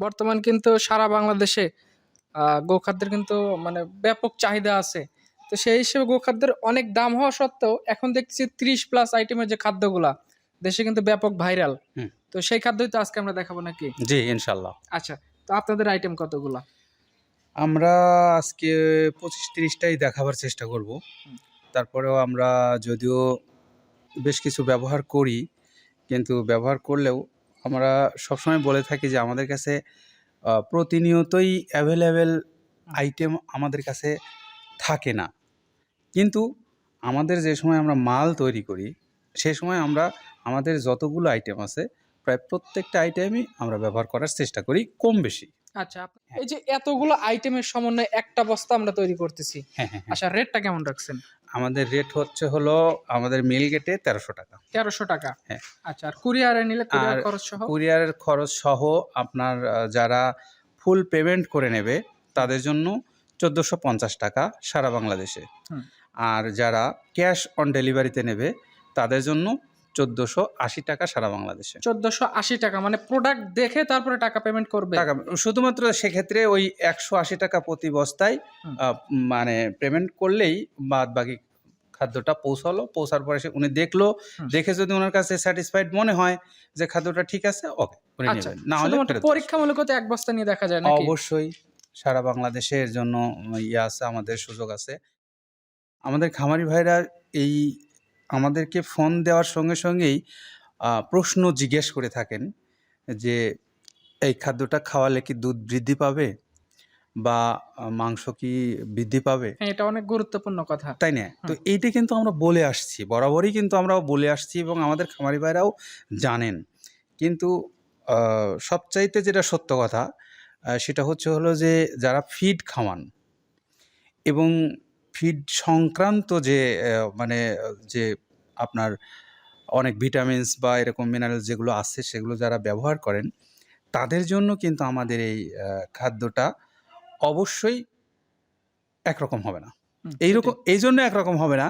বর্তমান কিন্তু সারা বাংলাদেশে গোখাদ্যের কিন্তু মানে ব্যাপক চাহিদা আছে। তো সেই হিসেবে গোখাদ্যের অনেক দাম হওয়া সত্ত্বেও এখন দেখছি ত্রিশ প্লাস আইটেমের যে খাদ্যগুলা দেশে কিন্তু ব্যাপক ভাইরাল। তো সেই খাদ্যই তো আজকে আমরা দেখাবো নাকি? জি ইনশাল্লাহ আচ্ছা তো আপনাদের আইটেম কতগুলা? আমরা আজকে পঁচিশ তিরিশটাই দেখাবার চেষ্টা করব। তারপরেও আমরা যদিও বেশ কিছু ব্যবহার করি কিন্তু ব্যবহার করলেও আমরা সবসময় বলে থাকি যে আমাদের কাছে প্রতিনিয়তই অ্যাভেলেবেল আইটেম আমাদের কাছে থাকে না। কিন্তু আমাদের যে সময় আমরা মাল তৈরি করি সে সময় আমরা আমাদের যতগুলো আইটেম আছে প্রায় প্রত্যেকটা আইটেমই আমরা ব্যবহার করার চেষ্টা করি কম বেশি। আচ্ছা এই যে এতগুলো আইটেমের সমন্বয়ে একটা বস্তা আমরা তৈরি করতেছি হ্যাঁ হ্যাঁ হ্যাঁ। আচ্ছা রেটটা কেমন রাখছেন? আমাদের রেট হচ্ছে হলো আমাদের মিল গেটে তেরোশো টাকা। তেরোশো টাকা? হ্যাঁ। আচ্ছা আর কুরিয়ারে নিলে আর খরচ সহ? কুরিয়ারের খরচ সহ আপনার যারা ফুল পেমেন্ট করে নেবে তাদের জন্য চোদ্দোশো পঞ্চাশ টাকা সারা বাংলাদেশে। আর যারা ক্যাশ অন ডেলিভারিতে নেবে তাদের জন্য চোদ্দোশো আশি টাকা সারা বাংলাদেশে। চোদ্দশো আশি টাকা মানে প্রোডাক্ট দেখে তারপরে টাকা পেমেন্ট করবে? টাকা শুধুমাত্র সেক্ষেত্রে ওই একশো আশি টাকা প্রতি বস্তায় মানে পেমেন্ট করলেই বাদ বাকি খাদ্যটা পৌঁছালো। পৌঁছার পরে সে উনি দেখল দেখে যদি ওনার কাছে স্যাটিসফাইড মনে হয় যে খাদ্যটা ঠিক আছে ওকে আচ্ছা না হলে পরীক্ষামূলক এক বস্তা নিয়ে দেখা যায় নাকি? অবশ্যই সারা বাংলাদেশের জন্য ইয়ে আছে আমাদের সুযোগ আছে। আমাদের খামারি ভাইরা এই আমাদেরকে ফোন দেওয়ার সঙ্গে সঙ্গেই প্রশ্ন জিজ্ঞেস করে থাকেন যে এই খাদ্যটা খাওয়ালে কি দুধ বৃদ্ধি পাবে? বা মাংস কি বৃদ্ধি পাবে? হ্যাঁ এটা অনেক গুরুত্বপূর্ণ কথা। তাই না? তো এইটা কিন্তু আমরা বলে আসছি বরাবরই কিন্তু আমরা বলে আসছি এবং আমাদের খামারি ভাইরাও জানেন। কিন্তু সবচাইতে যেটা সত্য কথা সেটা হচ্ছে হলো যে যারা ফিড খাওয়ান এবং ফিড সংক্রান্ত যে মানে যে আপনার অনেক ভিটামিনস বা এরকম মিনারেলস যেগুলো আছে সেগুলো যারা ব্যবহার করেন তাদের জন্য কিন্তু আমাদের এই খাদ্যটা অবশ্যই একরকম হবে না। এইরকম এই জন্য একরকম হবে না।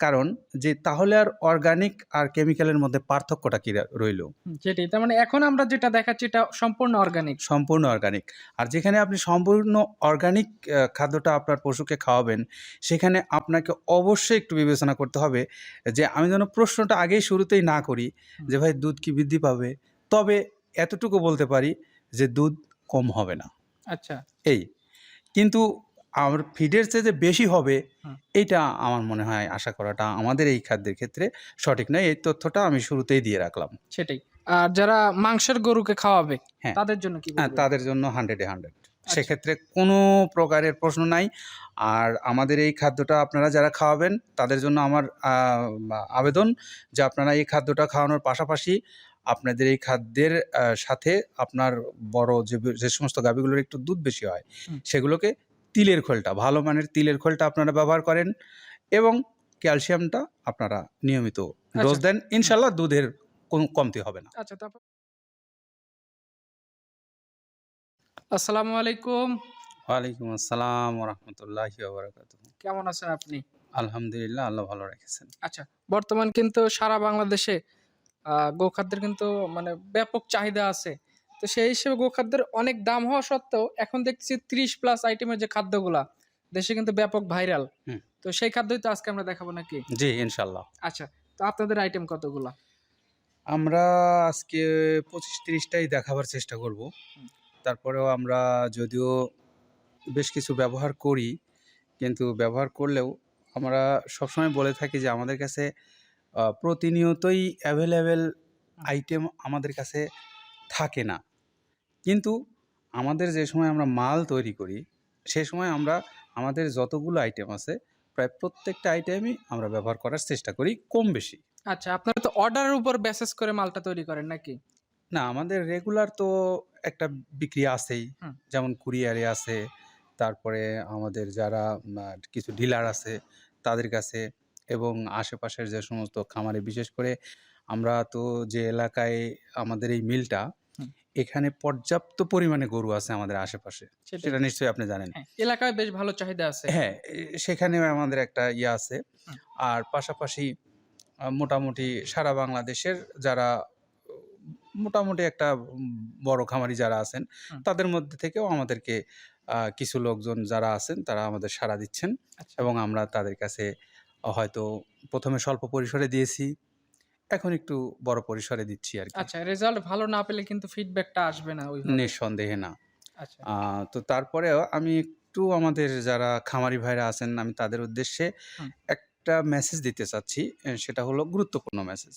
কারণ যে তাহলে আর অর্গানিক আর কেমিক্যালের মধ্যে পার্থক্যটা কি রইল? সেটাই। তার মানে এখন আমরা যেটা দেখাচ্ছি এটা সম্পূর্ণ অর্গানিক সম্পূর্ণ অর্গানিক আর যেখানে আপনি সম্পূর্ণ অর্গানিক খাদ্যটা আপনার পশুকে খাওয়াবেন সেখানে আপনাকে অবশ্যই একটু বিবেচনা করতে হবে যে আমি যেন প্রশ্নটা আগেই শুরুতেই না করি যে ভাই দুধ কি বৃদ্ধি পাবে? তবে এতটুকু বলতে পারি যে দুধ কম হবে না। আচ্ছা। এই। কিন্তু আমার ফিডের চেয়ে যে বেশি হবে এটা আমার মনে হয় আশা করাটা আমাদের এই খাদ্যের ক্ষেত্রে সঠিক নয়। এই তথ্যটা আমি শুরুতেই দিয়ে রাখলাম। সেটাই। আর যারা মাংসের গরুকে খাওয়াবে হ্যাঁ। তাদের জন্য কি হ্যাঁ তাদের জন্য হান্ড্রেডে হান্ড্রেড সেক্ষেত্রে কোনো প্রকারের প্রশ্ন নাই। আর আমাদের এই খাদ্যটা আপনারা যারা খাওয়াবেন তাদের জন্য আমার আবেদন যে আপনারা এই খাদ্যটা খাওয়ানোর পাশাপাশি আপনাদের এই খাদ্যের সাথে আপনার বড় যে যে সমস্ত গাভিগুলোর একটু দুধ বেশি হয় সেগুলোকে তিলের খোলটা ভালো মানের তিলের খোলটা আপনারা ব্যবহার করেন এবং ক্যালসিয়ামটা আপনারা নিয়মিত ডোজ আচ্ছা। দেন। ইনশাল্লাহ দুধের কোনো কমতি হবে না। আচ্ছা তারপর? আসসালামু আলাইকুম। ওয়ালাইকুম আসসালাম রহমতুল্লাহি কেমন আছেন আপনি? আলহামদুলিল্লাহ আল্লাহ ভালো রেখেছেন। আচ্ছা বর্তমান কিন্তু সারা বাংলাদেশে আহ, গোখাদ্যের কিন্তু মানে ব্যাপক চাহিদা আছে। তো সেই হিসেবে গোখাদ্যের অনেক দাম হওয়া সত্ত্বেও এখন দেখছি ত্রিশ প্লাস আইটেমের যে খাদ্যগুলা দেশে কিন্তু ব্যাপক ভাইরাল। তো সেই খাদ্যই তো আজকে আমরা দেখাবো নাকি? জি ইনশাল্লাহ আচ্ছা তো আপনাদের আইটেম কতগুলা? আমরা আজকে পঁচিশ তিরিশটাই দেখাবার চেষ্টা করব। তারপরেও আমরা যদিও বেশ কিছু ব্যবহার করি কিন্তু ব্যবহার করলেও আমরা সবসময় বলে থাকি যে আমাদের কাছে প্রতিনিয়তই অ্যাভেলেবেল আইটেম আমাদের কাছে থাকে না কিন্তু আমাদের যে সময় আমরা মাল তৈরি করি সে সময় আমরা আমাদের যতগুলো আইটেম আছে প্রায় প্রত্যেকটা আইটেমই আমরা ব্যবহার করার চেষ্টা করি কম বেশি আচ্ছা আপনারা তো অর্ডারের উপর বেসিস করে মালটা তৈরি করেন নাকি না আমাদের রেগুলার তো একটা বিক্রি আছেই। যেমন কুরিয়ারে আছে তারপরে আমাদের যারা কিছু ডিলার আছে তাদের কাছে এবং আশেপাশের যে সমস্ত খামারে বিশেষ করে আমরা তো যে এলাকায় আমাদের এই মিলটা। এখানে পর্যাপ্ত পরিমাণে গরু আছে আমাদের আশেপাশে। সেটা নিশ্চয়ই আপনি জানেন। হ্যাঁ এলাকায় বেশ ভালো চাহিদা আছে। হ্যাঁ সেখানেও আমাদের একটা ইয়ে আছে। আর পাশাপাশি মোটামুটি সারা বাংলাদেশের যারা মোটামুটি একটা বড় খামারি যারা আছেন তাদের মধ্যে থেকেও আমাদেরকে কিছু লোকজন যারা আছেন তারা আমাদের সাড়া দিচ্ছেন। আচ্ছা। এবং আমরা তাদের কাছে হয়তো প্রথমে স্বল্প পরিসরে দিয়েছি। এখন একটু বড় পরিসরে দিচ্ছি আর কি আচ্ছা রেজাল্ট ভালো না পেলে কিন্তু ফিডব্যাকটা আসবে না ওই নিঃসন্দেহে না। আচ্ছা। তো তারপরেও আমি একটু আমাদের যারা খামারি ভাইরা আছেন আমি তাদের উদ্দেশ্যে একটা মেসেজ দিতে চাচ্ছি সেটা হলো গুরুত্বপূর্ণ মেসেজ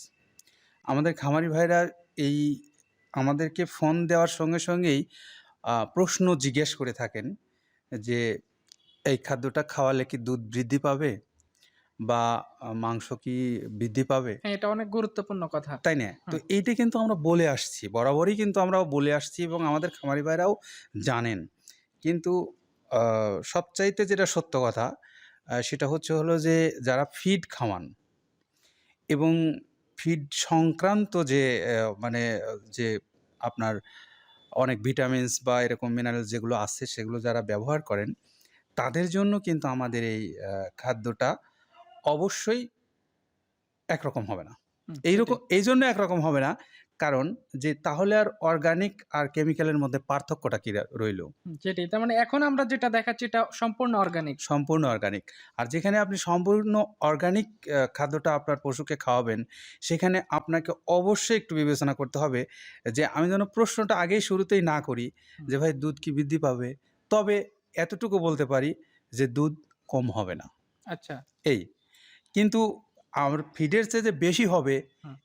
আমাদের খামারি ভাইরা এই আমাদেরকে ফোন দেওয়ার সঙ্গে সঙ্গেই প্রশ্ন জিজ্ঞেস করে থাকেন যে এই খাদ্যটা খাওয়ালে কি দুধ বৃদ্ধি পাবে? বা মাংস কি বৃদ্ধি পাবে? হ্যাঁ এটা অনেক গুরুত্বপূর্ণ কথা। তাই না? তো এইটা কিন্তু আমরা বলে আসছি বরাবরই কিন্তু আমরা বলে আসছি এবং আমাদের খামারি ভাইরাও জানেন। কিন্তু সবচাইতে যেটা সত্য কথা সেটা হচ্ছে হলো যে যারা ফিড খাওয়ান এবং ফিড সংক্রান্ত যে মানে যে আপনার অনেক ভিটামিনস বা এরকম মিনারেলস যেগুলো আছে সেগুলো যারা ব্যবহার করেন তাদের জন্য কিন্তু আমাদের এই খাদ্যটা অবশ্যই একরকম হবে না। এইরকম এই জন্য একরকম হবে না কারণ যে তাহলে আর অর্গানিক আর কেমিক্যালের মধ্যে পার্থক্যটা কি রইল? সেটাই। তার মানে এখন আমরা যেটা দেখাচ্ছি এটা সম্পূর্ণ অর্গানিক সম্পূর্ণ অর্গানিক আর যেখানে আপনি সম্পূর্ণ অর্গানিক খাদ্যটা আপনার পশুকে খাওয়াবেন সেখানে আপনাকে অবশ্যই একটু বিবেচনা করতে হবে যে আমি যেন প্রশ্নটা আগেই শুরুতেই না করি যে ভাই দুধ কি বৃদ্ধি পাবে? তবে এতটুকু বলতে পারি যে দুধ কম হবে না। আচ্ছা। এই। কিন্তু আমার ফিডের চেয়ে যে বেশি হবে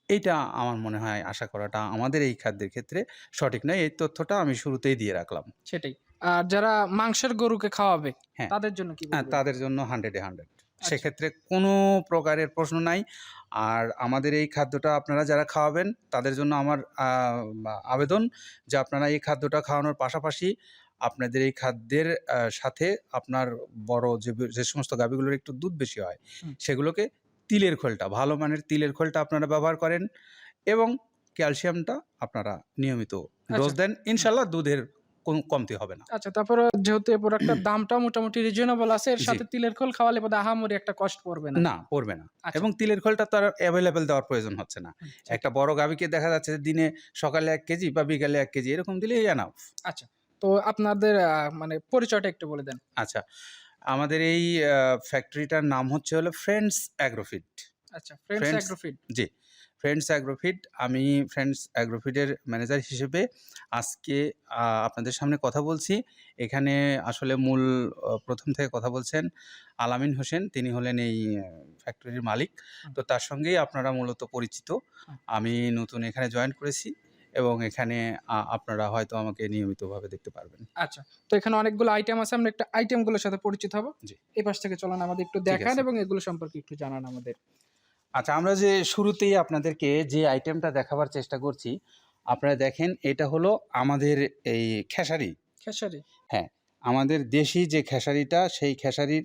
এটা আমার মনে হয় আশা করাটা আমাদের এই খাদ্যের ক্ষেত্রে সঠিক নয়। এই তথ্যটা আমি শুরুতেই দিয়ে রাখলাম। সেটাই। আর যারা মাংসের গরুকে খাওয়াবে হ্যাঁ। তাদের জন্য কি হ্যাঁ তাদের জন্য হান্ড্রেডে হান্ড্রেড সেক্ষেত্রে কোনো প্রকারের প্রশ্ন নাই। আর আমাদের এই খাদ্যটা আপনারা যারা খাওয়াবেন তাদের জন্য আমার আবেদন যে আপনারা এই খাদ্যটা খাওয়ানোর পাশাপাশি আপনাদের এই খাদ্যের সাথে আপনার বড় যে যে সমস্ত গাভীগুলোর একটু দুধ বেশি হয় সেগুলোকে তিলের খোলটা ভালো মানের তিলের খোলটা আপনারা ব্যবহার করেন এবং ক্যালসিয়ামটা আপনারা নিয়মিত ডোজ আচ্ছা। দেন। ইনশাল্লাহ দুধের কমতি হবে না। আচ্ছা তারপরে যেহেতু এই প্রোডাক্টের দামটা মোটামুটি রিজনেবল আছে এর সাথে তিলের খোল খাওয়ালে বোধ আহামরি একটা কষ্ট পড়বে না। না পড়বে না। আচ্ছা। এবং তিলের খোলটা তার অ্যাভেলেবেল দেওয়ার প্রয়োজন হচ্ছে না। একটা বড় গাভীকে দেখা যাচ্ছে যে দিনে সকালে এক কেজি বা বিকালে এক কেজি এরকম দিলেই এনাফ আচ্ছা। তো আপনাদের মানে পরিচয়টা একটু বলে দেন। আচ্ছা আমাদের এই ফ্যাক্টরিটার নাম হচ্ছে হলো ফ্রেন্ডস অ্যাগ্রোফিড আচ্ছা ফ্রেন্ডস অ্যাগ্রোফিড জি ফ্রেন্ডস অ্যাগ্রোফিড আমি ফ্রেন্ডস অ্যাগ্রোফিডের ম্যানেজার হিসেবে আজকে আপনাদের সামনে কথা বলছি। এখানে আসলে মূল প্রথম থেকে কথা বলছেন আলামিন হোসেন তিনি হলেন এই ফ্যাক্টরির মালিক। তো তার সঙ্গেই আপনারা মূলত পরিচিত। আমি নতুন এখানে জয়েন করেছি। এবং এখানে আপনারা হয়তো আমাকে নিয়মিতভাবে দেখতে পারবেন। আচ্ছা তো এখানে অনেকগুলো আইটেম আছে আমরা একটা আইটেমগুলোর সাথে পরিচিত হব। জি। এই পাশ থেকে চলুন আমাদের একটু দেখান এবং এগুলো সম্পর্কে একটু জানান আমাদের। আচ্ছা আমরা যে শুরুতেই আপনাদেরকে যে আইটেমটা দেখাবার চেষ্টা করছি আপনারা দেখেন এটা হলো আমাদের এই খেসারি। খেসারি। হ্যাঁ আমাদের দেশি যে খেসারিটা সেই খেসারির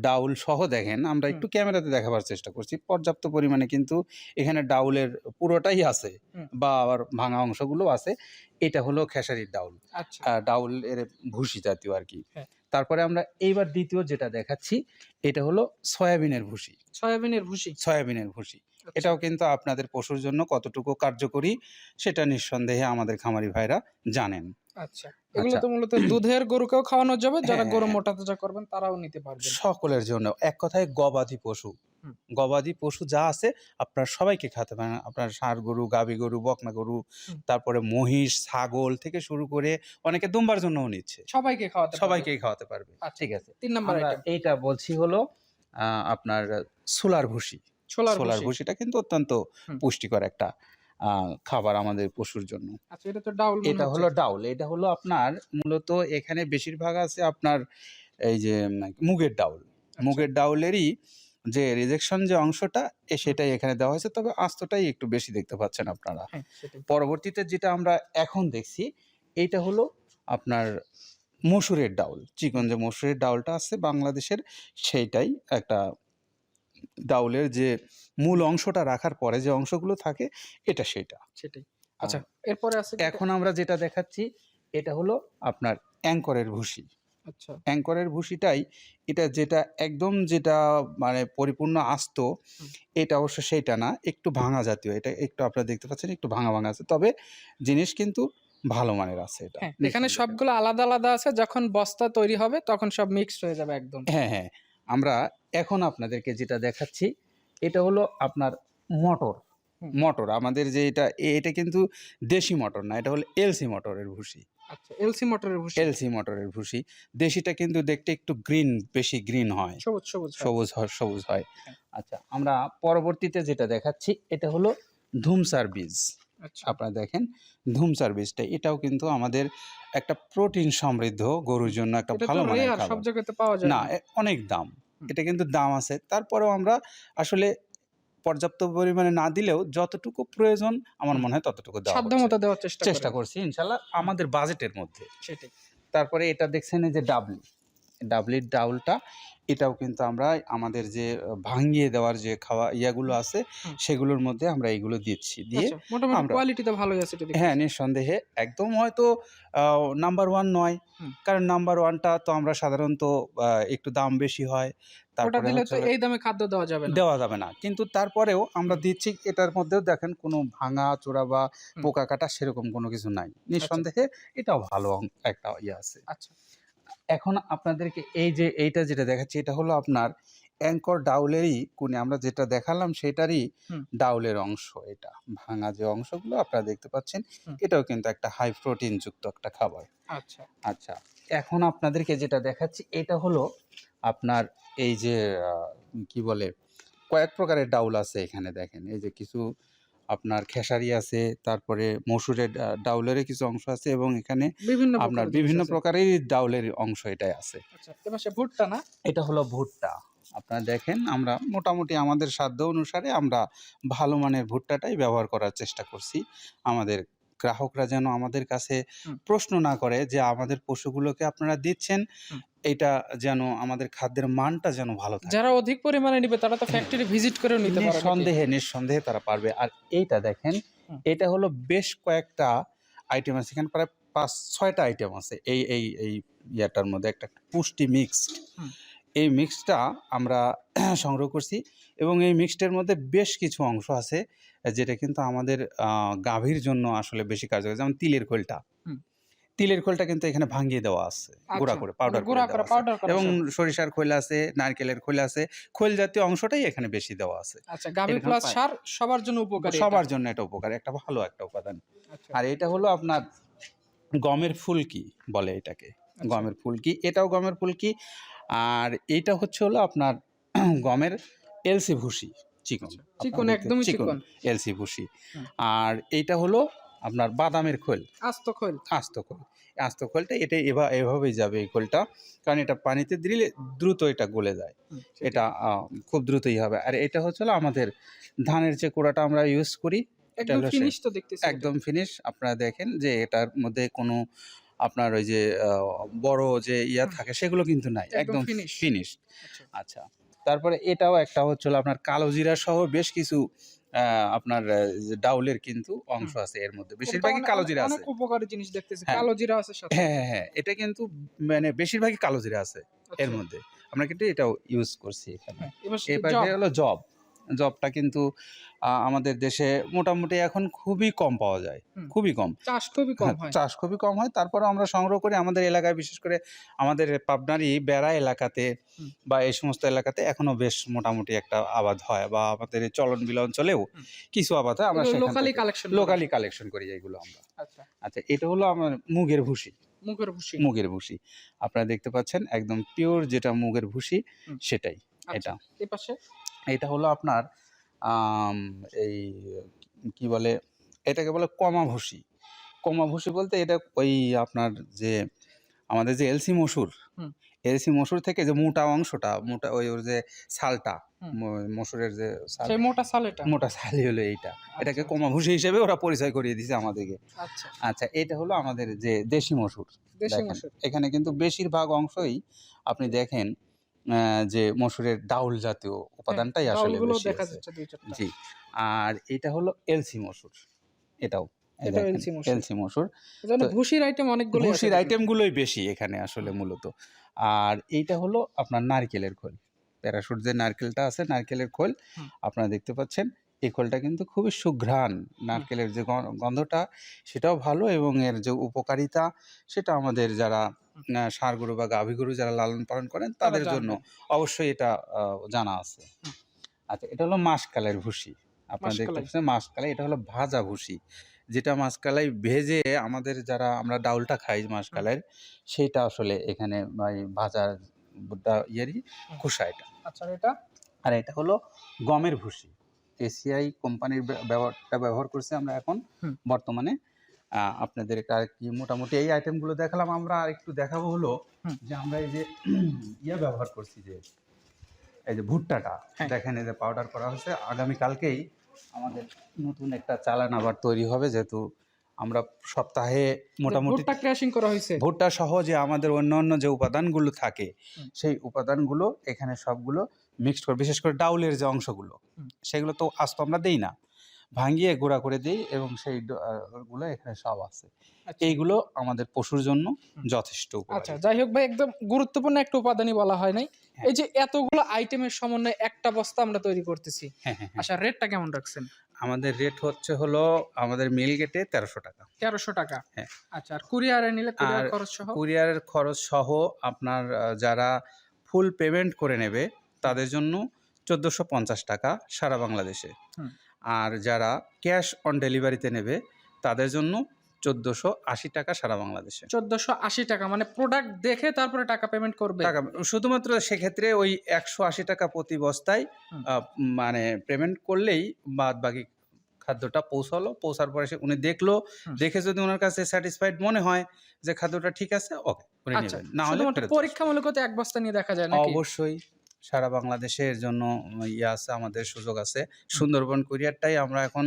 ডাউল সহ দেখেন আমরা একটু ক্যামেরাতে দেখাবার চেষ্টা করছি। পর্যাপ্ত পরিমাণে কিন্তু এখানে ডাউলের পুরোটাই আছে বা আবার ভাঙা অংশগুলো আছে। এটা হলো খেসারির ডাউল। আচ্ছা। ডাউল এর ভুসি জাতীয় আর কি। হ্যাঁ। তারপরে আমরা এইবার দ্বিতীয় যেটা দেখাচ্ছি এটা হলো সয়াবিনের ভুসি। সয়াবিনের ভুসি? সয়াবিনের ভুসি। আচ্ছা। এটাও কিন্তু আপনাদের পশুর জন্য কতটুকু কার্যকরী সেটা নিঃসন্দেহে আমাদের খামারি ভাইরা জানেন। আচ্ছা এগুলো আচ্ছা। তো মূলত দুধের গরুকেও খাওয়ানো যাবে যারা হ্যাঁ, গরু হ্যাঁ। মোটা তাজা করবেন তারাও নিতে পারবেন। সকলের জন্য। এক কথায় গবাদি পশু। গবাদি পশু যা আছে আপনার সবাইকে খাতে পারেন। আপনার ষাঁড় গরু গরু বকনা গরু তারপরে মহিষ ছাগল থেকে শুরু করে অনেকে দুম্বার জন্যও নিচ্ছে। সবাইকে খাওয়াতে। সবাইকেই খাওয়াতে পারবে। আচ্ছা। ঠিক আছে। তিন নম্বর এইটা বলছি হলো আহ, আপনার সোলার ভুসি। ছোলার ভুসিটা কিন্তু অত্যন্ত পুষ্টিকর একটা খাবার আমাদের পশুর জন্য। আচ্ছা এটা তো ডাউল এটা হলো ডাউল। এটা হলো আপনার মূলত এখানে বেশিরভাগ আছে আপনার এই যে মুগের ডাউল। আচ্ছা। মুগের ডাউলেরই যে রিজেকশন যে অংশটা সেটাই এখানে দেওয়া হয়েছে। তবে আস্তটাই একটু বেশি দেখতে পাচ্ছেন আপনারা। হ্যাঁ পরবর্তীতে যেটা আমরা এখন দেখছি এইটা হলো আপনার মসুরের ডাউল। চিকন যে মসুরের ডাউলটা আছে বাংলাদেশের সেইটাই একটা ডাউলের যে মূল অংশটা রাখার পরে যে অংশগুলো থাকে এটা সেটা সেটাই। আচ্ছা এরপরে আছে এখন আমরা যেটা দেখাচ্ছি এটা হলো আপনার অ্যাঙ্করের ভুসি আচ্ছা। অ্যাঙ্করের ভুসিটাই এটা যেটা একদম যেটা মানে পরিপূর্ণ আস্ত এটা অবশ্য সেইটা না একটু ভাঙা জাতীয়। এটা একটু আপনারা দেখতে পাচ্ছেন একটু ভাঙা ভাঙা আছে। তবে জিনিস কিন্তু ভালো মানের আছে এটা। হ্যাঁ এখানে সবগুলো আলাদা আলাদা আছে যখন বস্তা তৈরি হবে তখন সব মিক্সড হয়ে যাবে একদম। হ্যাঁ হ্যাঁ। আমরা এখন আপনাদেরকে যেটা দেখাচ্ছি এটা হলো আপনার মোটর। মোটর আমাদের যে এটা এটা কিন্তু দেশি মোটর না এটা হলো এলসি মোটরের ভুসি। আচ্ছা এলসি মোটরের ভুসি। এলসি মোটরের ভুসি। দেশিটা কিন্তু দেখতে একটু গ্রিন বেশি গ্রিন হয়। সবুজ সবুজ সবুজ হয় সবুজ হয়। হ্যাঁ। আচ্ছা আমরা পরবর্তীতে যেটা দেখাচ্ছি এটা হলো ধুমসার বীজ। আপনারা দেখেন ধুমসার বীজটা এটাও কিন্তু আমাদের একটা প্রোটিন সমৃদ্ধ গরুর জন্য একটা ভালো তো সব জায়গাতে পাওয়া যায় না অনেক দাম। এটা কিন্তু দাম আছে। তারপরেও আমরা আসলে পর্যাপ্ত পরিমাণে না দিলেও যতটুকু প্রয়োজন আমার মনে হয় ততটুকু দেওয়া সাধ্য হচ্ছে। মতো দেওয়ার চেষ্টা চেষ্টা করছি ইনশাল্লাহ আমাদের বাজেটের মধ্যে। সেটাই। তারপরে এটা দেখছেন এই যে ডাবলি। ডাবলির ডাউলটা এটাও কিন্তু আমরা আমাদের যে ভাঙিয়ে দেওয়ার যে খাওয়া ইয়াগুলো আছে সেগুলোর মধ্যে আমরা এগুলো দিচ্ছি। দিয়ে আচ্ছা মোটামুটি তো ভালোই আছে হ্যাঁ নিঃসন্দেহে। একদম হয়তো নাম্বার ওয়ান নয়। কারণ নাম্বার ওয়ানটা তো আমরা সাধারণত একটু দাম বেশি হয়। তারপরে এই দামে খাদ্য দেওয়া যাবে না। দেওয়া যাবে না। কিন্তু তারপরেও আমরা দিচ্ছি এটার মধ্যেও দেখেন কোনো ভাঙা চোরা বা পোকা কাটা সেরকম কোনো কিছু নাই। নিঃসন্দেহে এটাও ভালো একটা ইয়ে আছে। আচ্ছা। এখন আপনাদেরকে এই যে এইটা যেটা দেখাচ্ছি এটা হলো আপনার অ্যাঙ্কর ডাউলেরই কোনে আমরা যেটা দেখালাম সেটারই ডাউলের অংশ এটা। ভাঙা যে অংশগুলো আপনারা দেখতে পাচ্ছেন এটাও কিন্তু একটা হাই প্রোটিন যুক্ত একটা খাবার। আচ্ছা। আচ্ছা এখন আপনাদেরকে যেটা দেখাচ্ছি এটা হলো আপনার এই যে কি বলে কয়েক প্রকারের ডাউল আছে এখানে দেখেন। এই যে কিছু আপনার খেসারি আছে তারপরে মসুরের ডাউলের কিছু অংশ আছে এবং এখানে আপনার বিভিন্ন প্রকারের ডাউলের অংশ এটাই আছে। আচ্ছা ভুট্টা না? এটা হলো ভুট্টা। আপনারা দেখেন আমরা মোটামুটি আমাদের সাধ্য অনুসারে আমরা ভালো মানের ভুট্টাটাই ব্যবহার করার চেষ্টা করছি। আমাদের গ্রাহকরা যেন আমাদের কাছে প্রশ্ন না করে যে আমাদের পশুগুলোকে আপনারা দিচ্ছেন। এটা যেন আমাদের খাদ্যের মানটা যেন ভালো থাকে। যারা অধিক পরিমাণে নিবে তারা তো ফ্যাক্টরি ভিজিট করেও নিতে পারে নাকি? নিঃসন্দেহে তারা পারবে। আর এইটা দেখেন এটা হলো বেশ কয়েকটা আইটেম আছে। এখানে প্রায় পাঁচ ছয়টা আইটেম আছে। এই এই এই ইয়াটার মধ্যে একটা পুষ্টি মিক্সড এই মিক্সটা আমরা সংগ্রহ করছি এবং এই মিক্সটের মধ্যে বেশ কিছু অংশ আছে যেটা কিন্তু আমাদের গাভীর জন্য আসলে বেশি কার্যকর। যেমন তিলের খোলটা। তিলের খোলটা কিন্তু এখানে ভাঙিয়ে দেওয়া আছে গুঁড়া আচ্ছা, করে পাউডার মানে গুঁড়া করে পাউডার করে এবং সরিষার খোল আছে নারকেলের খোল আছে খোল জাতীয় অংশটাই এখানে বেশি দেওয়া আছে। আচ্ছা গাভী প্লাস সার সবার জন্য উপকারী সবার জন্য এটা উপকার একটা ভালো একটা উপাদান। আচ্ছা, আর এটা হলো আপনার গমের ফুলকি বলে এটাকে আচ্ছা। গমের ফুলকি এটাও গমের ফুলকি। আর এটা হচ্ছে হলো আপনার গমের এলসি ভুসি চিকন। চিকন, একদমই চিকন। এলসি ভুসি। আর এইটা হলো আপনার বাদামের খোল। আস্ত খোল। আস্ত খোল। আস্ত খোলটা এটা এভা এভাবেই যাবে এই খোলটা। কারণ এটা পানিতে দিলে দ্রুত এটা গলে যায়। এটা খুব দ্রুতই হবে। আর এটা হচ্ছে আমাদের ধানের যে কোড়াটা আমরা ইউজ করি একদম ফিনিশ তো দেখতেছি এটা। একদম ফিনিশ আপনারা দেখেন যে এটার মধ্যে কোনো আপনার ওই যে বড় যে ইয়া থাকে সেগুলো কিন্তু নাই। একদম ফিনিশ আচ্ছা, আচ্ছা। তারপরে এটাও একটা হচ্ছে হলো আপনার কালো জিরা সহ বেশ কিছু আপনার ডাউলের কিন্তু অংশ আছে এর মধ্যে। বেশিরভাগই কালোজিরা কালো জিরা আছে। অনেক উপকারী জিনিস দেখতেছি। কালোজিরা কালো জিরা আছে সাথে। হ্যাঁ হ্যাঁ হ্যাঁ। এটা কিন্তু মানে বেশিরভাগই কালোজিরা আছে এর আচ্ছা, মধ্যে। আমরা কিন্তু এটাও ইউজ করছি এখানে। হ্যাঁ, এবার হলো জব জবটা কিন্তু আমাদের দেশে মোটামুটি এখন খুবই কম পাওয়া যায়। খুবই কম। চাষ খুবই কম হ্যাঁ, হয়। চাষ খুবই কম হয়। তারপরে আমরা সংগ্রহ করি আমাদের এলাকায় বিশেষ করে আমাদের পাবনারই বেড়া এলাকাতে বা এই সমস্ত এলাকাতে এখনও বেশ মোটামুটি একটা আবাদ হয় বা আমাদের চলন বিল অঞ্চলেও কিছু আবাদ হয়। আমরা লোকালি কালেকশন লোকালি কালেকশন করি। এগুলো আমরা। আচ্ছা। আচ্ছা এটা হলো আমার মুগের ভুসি। মুগের ভুসি। মুগের ভুসি। আপনারা দেখতে পাচ্ছেন একদম পিওর যেটা মুগের ভুসি সেটাই আচ্ছা, এটা। এই পাশে? এটা হলো আপনার এই কি বলে এটাকে বলে কমা ভুসি কমা ভুসি বলতে এটা ওই আপনার যে আমাদের যে এলসি মসুর এলসি মসুর থেকে যে মোটা অংশটা মোটা ওই ওর যে সালটা মসুরের যে সেই মোটা সাল এটা? মোটা ছালি হলো এইটা। এটাকে আচ্ছা, কমা ভুসি হিসেবে ওরা পরিচয় করিয়ে দিয়েছে আমাদেরকে। আচ্ছা। আচ্ছা এটা হলো আমাদের যে দেশি মসুর। দেশি মসুর। এখানে কিন্তু বেশিরভাগ অংশই আপনি দেখেন যে মসুরের ডাউল জাতীয় উপাদানটাই আসলে বেশি জি আর এটা হলো এলসি মসুর এটাও এলসি মসুর। ভুসির আইটেম অনেকগুলো ভুসির আইটেমগুলোই বেশি এখানে আসলে মূলত। আর এইটা হলো আপনার নারকেলের খোল। প্যারাশুট যে নারকেলটা আছে নারকেলের খোল আপনারা দেখতে পাচ্ছেন এই খোলটা কিন্তু খুবই সুঘ্রাণ। নারকেলের যে গন্ধটা সেটাও ভালো এবং এর যে উপকারিতা সেটা আমাদের যারা ষাঁড় গরু বা গাভী গরু যারা লালন পালন করেন তাদের জন্য অবশ্যই এটা জানা আছে। আচ্ছা এটা হলো মাসকালের ভুসি। আপনারা দেখতে। পাচ্ছেন মাসকালাই এটা হলো ভাজা ভুসি। যেটা মাসকালাই ভেজে আমাদের যারা আমরা ডাউলটা খাই মাসকালের সেইটা আসলে এখানে ভাজা ইয়েরই খোসা এটা। আচ্ছা এটা? আর এটা হলো গমের ভুসি। এসিআই কোম্পানির ব্যবহারটা ব্যবহার করছি আমরা এখন বর্তমানে। আপনাদের আর কি মোটামুটি এই আইটেমগুলো দেখালাম। আমরা আর একটু দেখাবো হলো যে আমরা এই যে ইয়ে ব্যবহার করছি যে এই যে ভুট্টাটা হ্যাঁ। দেখেন এই যে পাউডার করা হয়েছে। আগামী কালকেই আমাদের নতুন একটা চালান আবার তৈরি হবে যেহেতু আমরা সপ্তাহে মোটামুটি ভুট্টা ক্র্যাশিং করা হয়েছে। ভুট্টা সহ যে আমাদের অন্যান্য যে উপাদানগুলো থাকে সেই উপাদানগুলো এখানে সবগুলো মিক্সড করে বিশেষ করে ডাউলের যে অংশগুলো সেগুলো তো আস্ত আমরা দেই না। ভাঙিয়ে গুঁড়া করে দিই এবং সেই গুলো এখানে সব আছে আচ্ছা। এইগুলো আমাদের পশুর জন্য যথেষ্ট আচ্ছা যাই হোক ভাই একদম গুরুত্বপূর্ণ একটা উপাদানই বলা হয় নাই হ্যাঁ। এই যে এতগুলো আইটেমের সমন্বয়ে একটা বস্তা আমরা তৈরি করতেছি হ্যাঁ হ্যাঁ। আচ্ছা রেটটা কেমন রাখছেন আমাদের রেট হচ্ছে হলো আমাদের মিল গেটে তেরোশো টাকা তেরোশো টাকা হ্যাঁ। আচ্ছা আর কুরিয়ারে নিলে কুরিয়ার খরচ সহ কুরিয়ারের খরচ সহ আপনার যারা ফুল পেমেন্ট করে নেবে তাদের জন্য চোদ্দোশো পঞ্চাশ টাকা সারা বাংলাদেশে। আর যারা ক্যাশ অন ডেলিভারিতে নেবে তাদের জন্য চোদ্দোশো আশি টাকা সারা বাংলাদেশে। চোদ্দশো আশি টাকা মানে প্রোডাক্ট দেখে তারপরে টাকা পেমেন্ট করবে? টাকা শুধুমাত্র সেক্ষেত্রে ওই একশো আশি টাকা প্রতি বস্তায় মানে পেমেন্ট করলেই বাদ বাকি খাদ্যটা পৌঁছালো পৌঁছার পরে সে উনি দেখল দেখে যদি ওনার কাছে স্যাটিসফাইড মনে হয় যে খাদ্যটা ঠিক আছে ওকে আচ্ছা। পরীক্ষামূলক এক বস্তা নিয়ে দেখা যায় অবশ্যই। সারা বাংলাদেশের জন্য ইয়ে আছে আমাদের সুযোগ আছে। সুন্দরবন কুরিয়ারটাই আমরা এখন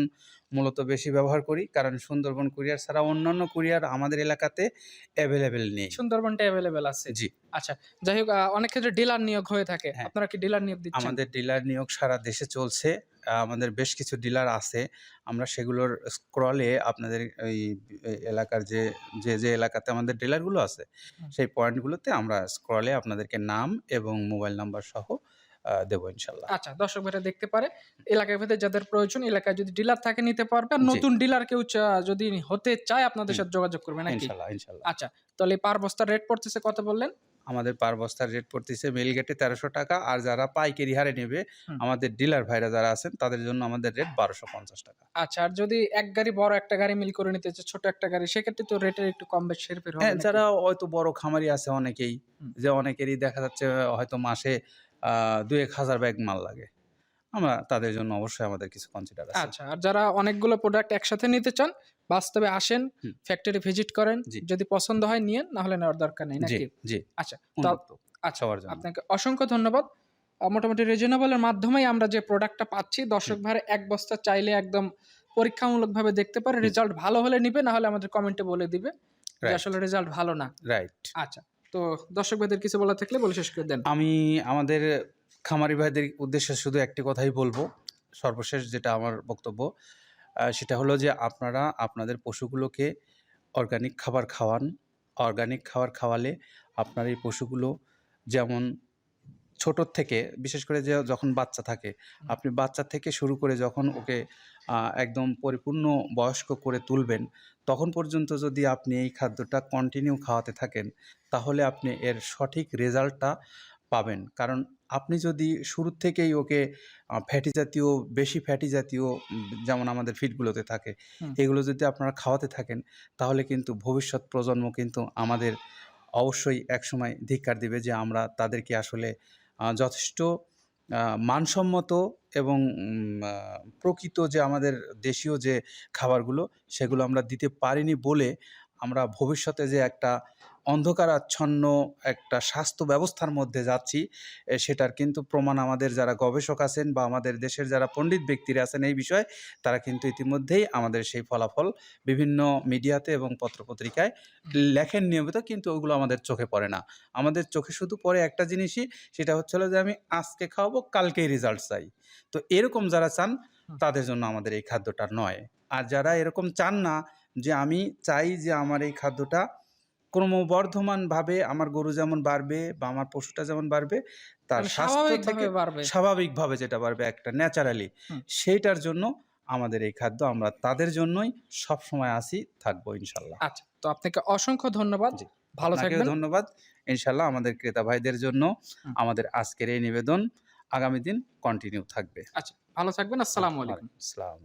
মূলত বেশি ব্যবহার করি কারণ সুন্দরবন কুরিয়ার ছাড়া অন্যান্য কুরিয়ার আমাদের এলাকাতে অ্যাভেলেবেল নেই। সুন্দরবনটা অ্যাভেলেবেল আছে। জি। আচ্ছা যাই হোক অনেক ক্ষেত্রে ডিলার নিয়োগ হয়ে থাকে। হ্যাঁ। আপনারা কি ডিলার নিয়োগ দিচ্ছেন? আমাদের ডিলার নিয়োগ সারা দেশে চলছে। আমাদের বেশ কিছু ডিলার আছে। আমরা সেগুলোর স্ক্রলে আপনাদের ওই এলাকার যে যে যে এলাকাতে আমাদের ডিলারগুলো আছে সেই পয়েন্টগুলোতে আমরা স্ক্রলে আপনাদেরকে নাম এবং মোবাইল নাম্বার সহ দেবো ইনশাল্লাহ। আচ্ছা দর্শক ভাইরা দেখতে পারে এলাকায় ভেদে যাদের প্রয়োজন এলাকায় যদি ডিলার থাকে নিতে পারবে আর নতুন ডিলার কেউ যদি হতে চায় আপনাদের সাথে যোগাযোগ করবে নাকি? ইনশাল্লাহ ইনশাল্লাহ। আচ্ছা তাহলে পার বস্তার রেট পড়তেছে কত বললেন? আমাদের পার বস্তার রেট পড়তেছে মেল গেটে তেরোশো টাকা। আর যারা পাইকারি হারে নেবে আমাদের ডিলার ভাইরা যারা আছেন তাদের জন্য আমাদের রেট বারোশো পঞ্চাশ টাকা। আচ্ছা আর যদি এক গাড়ি বড় একটা গাড়ি মিল করে নিতে চায় ছোট একটা গাড়ি সেক্ষেত্রে তো রেটের একটু কম বেশি হেরফের হ্যাঁ যারা হয়তো বড় খামারি আছে অনেকেই যে অনেকেরই দেখা যাচ্ছে হয়তো মাসে আহ, দু এক হাজার ব্যাগ মাল লাগে। আমরা তাদের জন্য অবশ্যই আমাদের কিছু কনসিডার আছে। আচ্ছা আর যারা অনেকগুলো প্রোডাক্ট একসাথে নিতে চান বাস্তবে আসেন ফ্যাক্টরি ভিজিট করেন যদি পছন্দ হয় নিয়ে না হলে নেওয়ার দরকার নেই নাকি? জি। আচ্ছা তা- আচ্ছা আপনাকে অসংখ্য ধন্যবাদ। মোটামুটি রিজনেবলের মাধ্যমেই আমরা যে প্রোডাক্টটা পাচ্ছি দর্শক ভাইয়ের এক বস্তা চাইলে একদম পরীক্ষামূলকভাবে দেখতে পারে। রেজাল্ট ভালো হলে নিবে না হলে আমাদের কমেন্টে বলে দিবে যে আসলে রেজাল্ট ভালো না। রাইট আচ্ছা তো দর্শক ভাইদের কিছু বলা থাকলে বলে শেষ করে দেন। আমি আমাদের খামারি ভাইদের উদ্দেশ্যে শুধু একটি কথাই বলব। সর্বশেষ যেটা আমার বক্তব্য সেটা হলো যে আপনারা আপনাদের পশুগুলোকে অর্গানিক খাবার খাওয়ান। অর্গানিক খাবার খাওয়ালে আপনার এই পশুগুলো যেমন ছোটোর থেকে, বিশেষ করে যে যখন বাচ্চা থাকে, আপনি বাচ্চা থেকে শুরু করে যখন ওকে একদম পরিপূর্ণ বয়স্ক করে তুলবেন, তখন পর্যন্ত যদি আপনি এই খাদ্যটা কন্টিনিউ খাওয়াতে থাকেন, তাহলে আপনি এর সঠিক রেজাল্টটা পাবেন। কারণ আপনি যদি শুরুর থেকেই ওকে ফ্যাটি জাতীয় বেশি ফ্যাটি জাতীয় যেমন আমাদের ফিডগুলোতে থাকে এগুলো যদি আপনারা খাওয়াতে থাকেন তাহলে কিন্তু ভবিষ্যৎ প্রজন্ম কিন্তু আমাদের অবশ্যই একসময় ধিক্কার দিবে যে আমরা তাদেরকে আসলে যথেষ্ট মানসম্মত এবং প্রকৃত যে আমাদের দেশীয় যে খাবারগুলো সেগুলো আমরা দিতে পারিনি বলে আমরা ভবিষ্যতে যে একটা অন্ধকারাচ্ছন্ন একটা স্বাস্থ্য ব্যবস্থার মধ্যে যাচ্ছি সেটার কিন্তু প্রমাণ আমাদের যারা গবেষক আছেন বা আমাদের দেশের যারা পণ্ডিত ব্যক্তিরা আছেন এই বিষয়ে তারা কিন্তু ইতিমধ্যেই আমাদের সেই ফলাফল বিভিন্ন মিডিয়াতে এবং পত্রপত্রিকায় লেখেন নিয়মিত কিন্তু ওগুলো আমাদের চোখে পড়ে না। আমাদের চোখে শুধু পড়ে একটা জিনিসই সেটা হচ্ছে হলো যে আমি আজকে খাওয়াবো কালকেই রেজাল্ট চাই। তো এরকম যারা চান তাদের জন্য আমাদের এই খাদ্যটা নয়। আর যারা এরকম চান না যে আমি চাই যে আমার এই খাদ্যটা ক্রমবর্ধমানভাবে আমার গরু যেমন বাড়বে বা আমার পশুটা যেমন বাড়বে তার মানে স্বাস্থ্য থেকে স্বাভাবিকভাবে বাড়বে। স্বাভাবিকভাবে যেটা বাড়বে একটা ন্যাচারালি সেইটার জন্য আমাদের এই খাদ্য আমরা তাদের জন্যই সব সময় আসি থাকব ইনশাল্লাহ। আচ্ছা তো আপনাকে অসংখ্য ধন্যবাদ। ভালো থাকবেন। ধন্যবাদ। ইনশাল্লাহ আমাদের ক্রেতা ভাইদের জন্য আমাদের আজকের এই নিবেদন আগামী দিন কন্টিনিউ থাকবে। আচ্ছা ভালো থাকবেন। আসসালামু আলাইকুম। আসসালাম।